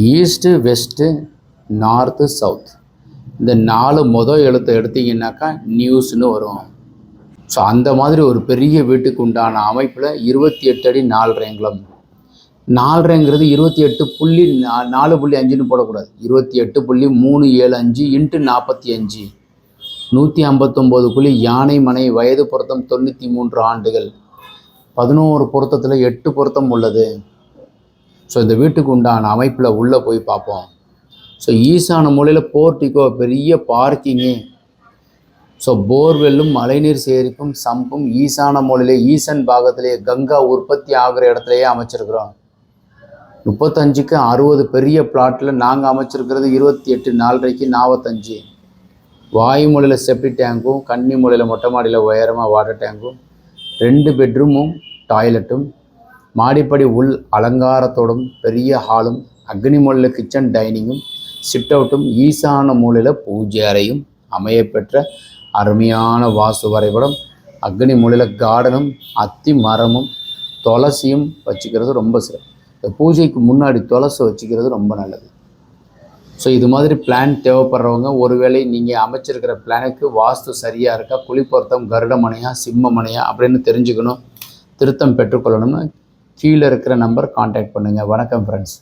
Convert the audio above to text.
East west north south. இந்த நாலு மொதல் எழுத்தை எடுத்தீங்கன்னாக்கா நியூஸ்னு வரும். ஸோ அந்த மாதிரி ஒரு பெரிய வீட்டுக்கு உண்டான அமைப்பில் இருபத்தி எட்டு அடி நாலரைங்குளம் நாலரைங்கிறது இருபத்தி எட்டு புள்ளி நா நாலு புள்ளி அஞ்சுன்னு போடக்கூடாது. இருபத்தி எட்டு புள்ளி மூணு ஏழு அஞ்சு இன்ட்டு நாற்பத்தி அஞ்சு. நூற்றி ஐம்பத்தொம்போது புள்ளி யானை மனை வயது பொருத்தம் தொண்ணூற்றி மூன்று ஆண்டுகள். பதினோரு பொருத்தத்தில் எட்டு பொருத்தம் உள்ளது. ஸோ இந்த வீட்டுக்கு உண்டான அமைப்பில் உள்ளே போய் பார்ப்போம். ஸோ ஈசான மூலையில் போர்ட்டிக்கோ பெரிய பார்க்கிங்கு. ஸோ போர்வெல்லும் மழைநீர் சேரிப்பும் சம்பும் ஈசான மூலையிலே ஈசன் பாகத்திலே கங்கா உற்பத்தி ஆகிற இடத்துலையே அமைச்சிருக்கிறோம். முப்பத்தஞ்சுக்கு அறுபது பெரிய பிளாட்டில் நாங்கள் அமைச்சிருக்கிறது இருபத்தி எட்டு நாலரைக்கு நாற்பத்தஞ்சு வாயு மூலையில் செப்டி டேங்கும் கன்னி மூலையில் மொட்டை மாடியில் உயரமாக வாட்டர் டேங்கும் ரெண்டு பெட்ரூமும் டாய்லெட்டும் மாடிப்படி உள் அலங்காரத்தோடும் பெரிய ஹாலும் அக்னி மூலையில் கிச்சன் டைனிங்கும் சிட் அவுட்டும் ஈசான மூலையில் பூஜை அறையும் அமையப்பெற்ற அருமையான வாஸ்து வரைபடம். அக்னி மூலையில் கார்டனும் அத்தி மரமும் துளசியும் வச்சுக்கிறது ரொம்ப சிறப்பு. இந்த பூஜைக்கு முன்னாடி துளசி வச்சுக்கிறது ரொம்ப நல்லது. ஸோ இது மாதிரி பிளான் தேவைப்படுறவங்க ஒருவேளை நீங்கள் அமைச்சிருக்கிற பிளானுக்கு வாஸ்து சரியாக இருக்கா குளிப்பொருத்தம் கருடமனையா சிம்மமனையா அப்படின்னு தெரிஞ்சுக்கணும் திருத்தம் பெற்றுக்கொள்ளணும்னு கீழே இருக்கிற நம்பர் காண்டாக்ட் பண்ணுங்கள் வணக்கம் ஃப்ரெண்ட்ஸ்